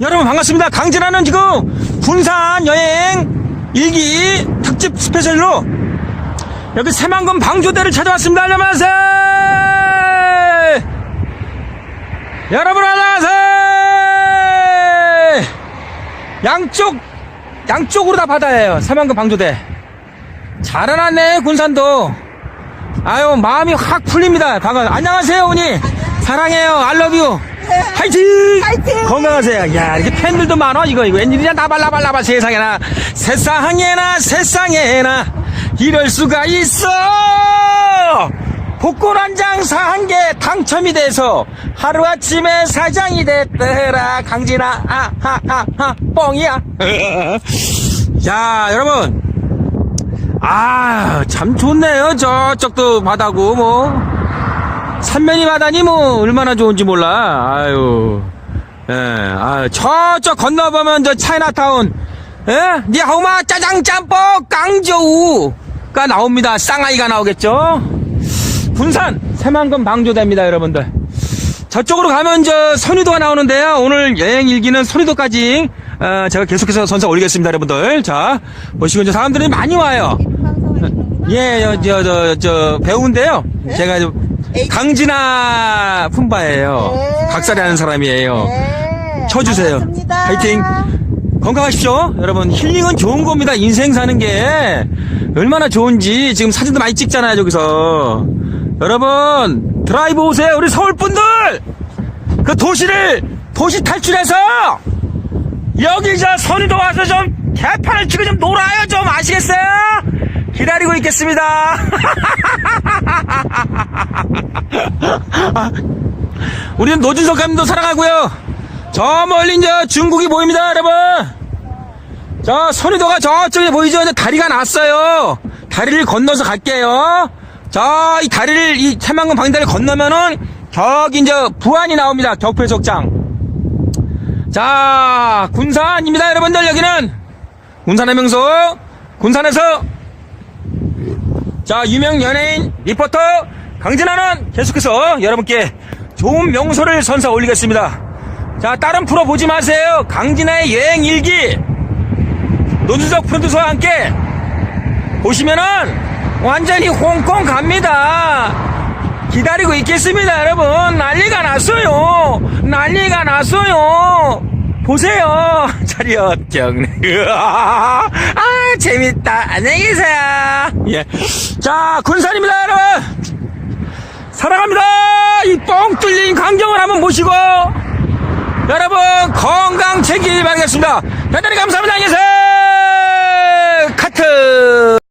여러분 반갑습니다. 강진아는 지금 군산 여행 일기 특집 스페셜로 여기 새만금 방조대를 찾아왔습니다. 안녕하세요. 여러분 안녕하세요. 양쪽 양쪽으로 다 바다예요. 새만금 방조대. 잘 해놨네 군산도. 아유 마음이 확 풀립니다. 반가. 안녕하세요 언니. 사랑해요. 알러뷰. 화이팅! 화이팅! 건강하세요. 야, 이렇게 팬들도 많아, 이거, 이거. 웬일이냐, 나발나발나발 세상에나. 세상에나, 세상에나. 이럴 수가 있어! 복권 한 장 사한 개 당첨이 돼서 하루아침에 사장이 됐더라. 강진아, 아, 하, 하, 하, 뻥이야. 자, 여러분. 아, 참 좋네요. 저쪽도 바다고, 뭐. 삼면이 바다니 뭐 얼마나 좋은지 몰라. 아유. 예. 아, 저쪽 건너보면 저 차이나타운 예? 니하우마 짜장 짬뽕 깡저우가 나옵니다. 쌍아이가 나오겠죠? 군산 새만금 방조대입니다, 여러분들. 저쪽으로 가면 저 선유도가 나오는데요. 오늘 여행 일기는 선유도까지 어, 제가 계속해서 선사 올리겠습니다, 여러분들. 자, 보시고 이제 사람들이 많이 와요. 예, 저, 저, 저, 저 배우인데요. 제가 저 강진아 품바예요. 네. 박살이 나는 사람이에요. 네. 쳐주세요. 반갑습니다. 파이팅. 건강하십시오. 여러분, 힐링은 좋은 겁니다. 인생 사는 게 얼마나 좋은지 지금 사진도 많이 찍잖아요, 저기서. 여러분, 드라이브 오세요. 우리 서울 분들! 그 도시를, 도시 탈출해서 여기 저 선의도 와서 좀 개판을 치고 좀 놀아요, 좀 아시겠어요? 기다리고 있겠습니다. 우리는 노준석 감독 사랑하고요. 저 멀리 이제 중국이 보입니다, 여러분. 저 선의도가 저쪽에 보이죠? 이제 다리가 났어요. 다리를 건너서 갈게요. 저 이 다리를 이 새만금 방다리 건너면은 저기 이제 부안이 나옵니다. 격표석장. 자, 군산입니다, 여러분들. 여기는 군산의 명소 군산에서 자, 유명 연예인 리포터 강진아는 계속해서 여러분께 좋은 명소를 선사 올리겠습니다. 자, 다른 프로 보지 마세요. 강진아의 여행 일기. 노준석 프로듀서와 함께 보시면은 완전히 홍콩 갑니다. 기다리고 있겠습니다, 여러분. 난리가 났어요. 난리가 났어요. 보세요. 차렷 경례. 재밌다. 안녕히 계세요. 예. 자, 군산입니다, 여러분. 사랑합니다. 이 뻥 뚫린 광경을 한번 보시고, 여러분 건강 챙기기 바라겠습니다. 대단히 감사합니다. 안녕히 계세요. 카트.